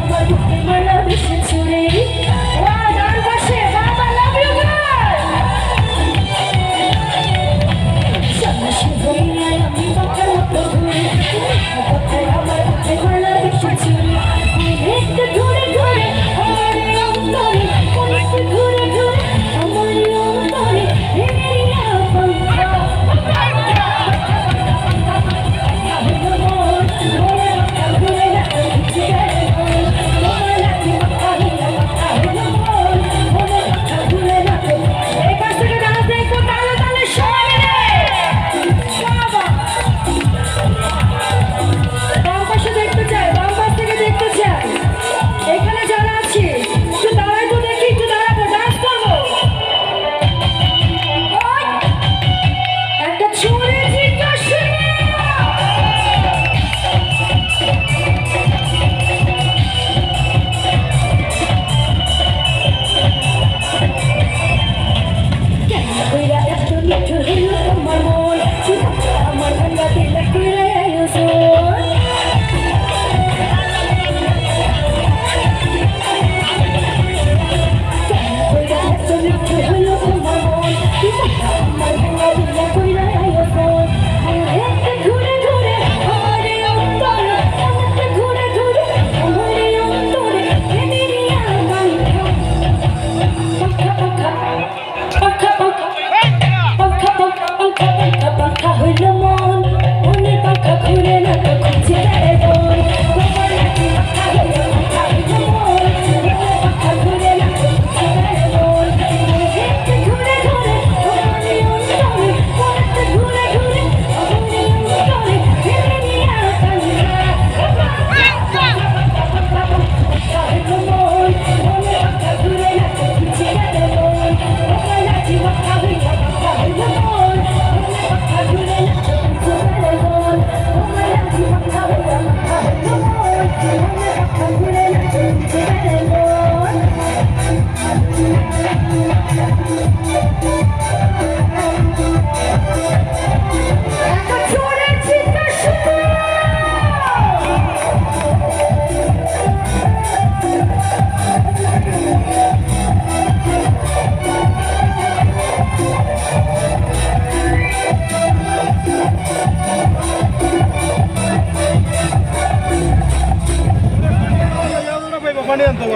আমার বুকে মারা বেশি ছুড়ে পাখা হইল মন মনে পাখা ঘুরে না তো খুঁজে 锻炼多